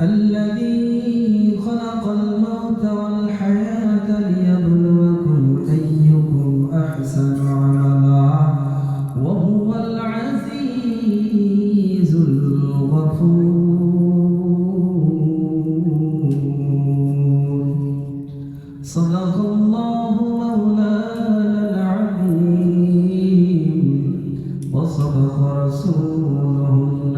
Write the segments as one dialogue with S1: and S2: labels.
S1: الذي خلق الموت والحياة ليبلوكم أيكم أحسن عملا وهو العزيز الغفور. صدق الله مولانا العظيم وصدق رسوله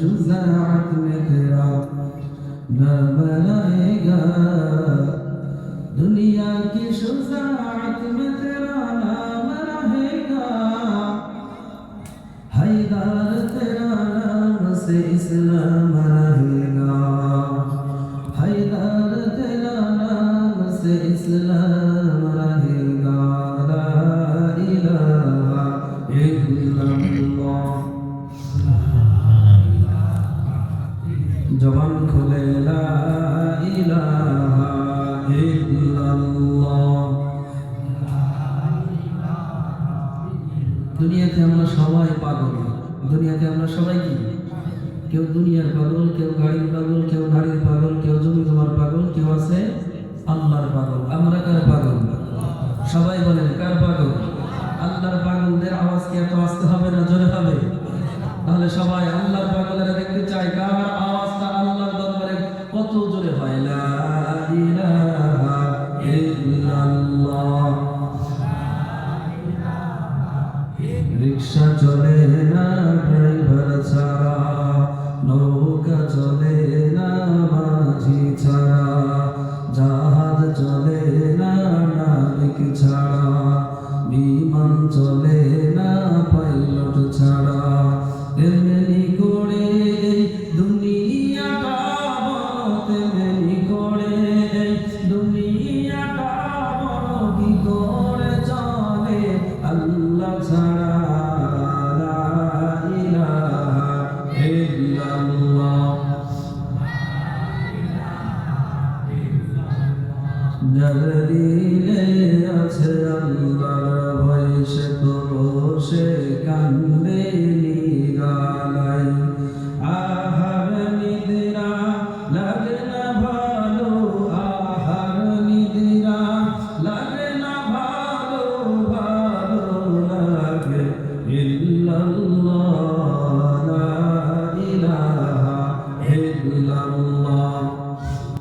S1: شجاعت میں تیرا نہ بنائے گا دنیا کی شجاعت میں تیرا نام رہے گا حیدار تیرا نام سے اسلام জবান খুলে দুনিয়াতে আমরা সবাই পাগল। দুনিয়াতে আমরা সবাই কি? কেউ দুনিয়ার পাগল, কেউ গাড়ির পাগল, কেউ নারীর পাগল, কেউ জমি জমার পাগল, কেউ আছে আল্লাহর পাগল। আমরা কার পাগল? সবাই বলেন, কার পাগল? আল্লাহর পাগলদের আওয়াজ কি এত আসতে হবে না জোরে হবে? তাহলে সবাই আল্লাহ নজরিলে আছে আল্লাহর ভয় সে তো সে কান্না